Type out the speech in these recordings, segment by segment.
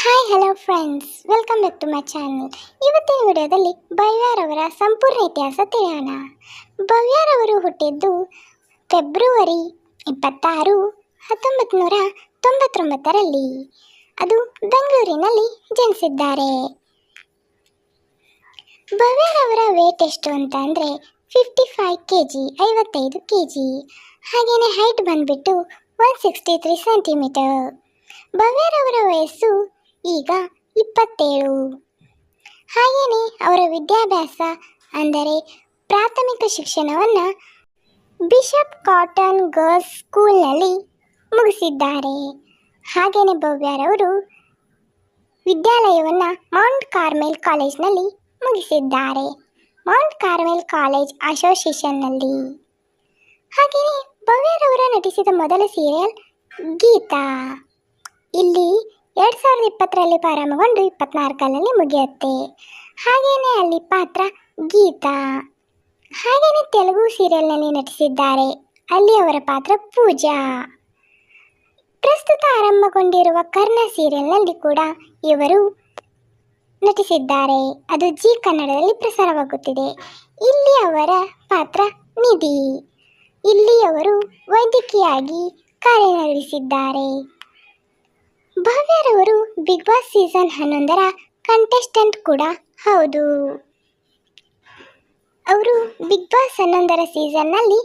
Hello friends welcome back to my channel ಇವತ್ತಿನ ವಿಡಿಯೋದಲ್ಲಿ ಭವ್ಯಾರವರ ಸಂಪೂರ್ಣ ಇತಿಹಾಸ ತಿಳಿಯೋಣ. ಭವ್ಯಾರವರು ಹುಟ್ಟಿದ್ದು ಫೆಬ್ರವರಿ ಇಪ್ಪತ್ತಾರು ಹತ್ತೊಂಬತ್ತು ನೂರ ತೊಂಬತ್ತೊಂಬತ್ತರಲ್ಲಿ. ಅದು ಬೆಂಗಳೂರಿನಲ್ಲಿ ಜನಿಸಿದ್ದಾರೆ. ಭವ್ಯಾರವರ ವೇಟ್ ಎಷ್ಟು ಅಂತ ಅಂದರೆ ಫಿಫ್ಟಿ ಫೈವ್ ಕೆ ಜಿ ಐವತ್ತೈದು ಕೆ ಜಿ ಹಾಗೆಯೇ ಹೈಟ್ ಬಂದುಬಿಟ್ಟು ಒನ್ ಸಿಕ್ಸ್ಟಿ ತ್ರೀ ಸೆಂಟಿಮೀಟರ್ ಭವ್ಯರವರ ವಯಸ್ಸು ಈಗ ಇಪ್ಪತ್ತೇಳು. ಹಾಗೆಯೇ ಅವರ ವಿದ್ಯಾಭ್ಯಾಸ ಅಂದರೆ ಪ್ರಾಥಮಿಕ ಶಿಕ್ಷಣವನ್ನು ಬಿಷಪ್ ಕಾಟನ್ ಗರ್ಲ್ಸ್ ಸ್ಕೂಲ್ನಲ್ಲಿ ಮುಗಿಸಿದ್ದಾರೆ. ಹಾಗೆಯೇ ಭವ್ಯರವರು ವಿದ್ಯಾಲಯವನ್ನು ಮೌಂಟ್ ಕಾರ್ಮೆಲ್ ಕಾಲೇಜ್ನಲ್ಲಿ ಮುಗಿಸಿದ್ದಾರೆ. ಮೌಂಟ್ ಕಾರ್ಮೆಲ್ ಕಾಲೇಜ್ ಅಸೋಸಿಯೇಷನ್ನಲ್ಲಿ. ಹಾಗೆಯೇ ಭವ್ಯರವರು ನಟಿಸಿದ ಮೊದಲ ಸೀರಿಯಲ್ ಗೀತಾ. ಸಾವಿರದ ಇಪ್ಪತ್ತರಲ್ಲಿ ಪ್ರಾರಂಭಗೊಂಡು ಇಪ್ಪತ್ನಾಲ್ಕರಲ್ಲಿ ಮುಗಿಯುತ್ತೆ. ಹಾಗೆಯೇ ಅಲ್ಲಿ ಪಾತ್ರ ಗೀತಾ. ಹಾಗೆಯೇ ತೆಲುಗು ಸೀರಿಯಲ್ನಲ್ಲಿ ನಟಿಸಿದ್ದಾರೆ. ಅಲ್ಲಿ ಅವರ ಪಾತ್ರ ಪೂಜಾ. ಪ್ರಸ್ತುತ ಆರಂಭಗೊಂಡಿರುವ ಕರ್ಣ ಸೀರಿಯಲ್ನಲ್ಲಿ ಕೂಡ ಇವರು ನಟಿಸಿದ್ದಾರೆ. ಅದು ಜಿ ಕನ್ನಡದಲ್ಲಿ ಪ್ರಸಾರವಾಗುತ್ತಿದೆ. ಇಲ್ಲಿ ಅವರ ಪಾತ್ರ ನಿಧಿ. ಇಲ್ಲಿ ಅವರು ವೈದ್ಯಕೀಯಾಗಿ ಕಾರ್ಯನಿರ್ವಹಿಸಿದ್ದಾರೆ. ಭವ್ಯರವರು ಬಿಗ್ ಬಾಸ್ ಸೀಸನ್ ಹನ್ನೊಂದರ ಕಂಟೆಸ್ಟೆಂಟ್ ಕೂಡ ಹೌದು. ಅವರು ಬಿಗ್ ಬಾಸ್ ಹನ್ನೊಂದರ ಸೀಸನ್ನಲ್ಲಿ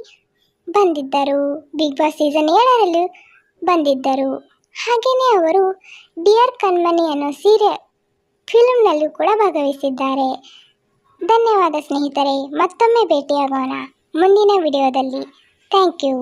ಬಂದಿದ್ದರು. ಬಿಗ್ ಬಾಸ್ ಸೀಸನ್ ಏಳರಲ್ಲೂ ಬಂದಿದ್ದರು. ಹಾಗೆಯೇ ಅವರು ಡಿಯರ್ ಕಣ್ಮನಿ ಅನ್ನೋ ಸೀರಿಯಲ್ ಫಿಲ್ಮ್ನಲ್ಲೂ ಕೂಡ ಭಾಗವಹಿಸಿದ್ದಾರೆ. ಧನ್ಯವಾದ ಸ್ನೇಹಿತರೆ, ಮತ್ತೊಮ್ಮೆ ಭೇಟಿಯಾಗೋಣ. ಮುಂದಿನ ವಿಡಿಯೋದಲ್ಲಿ. Thank you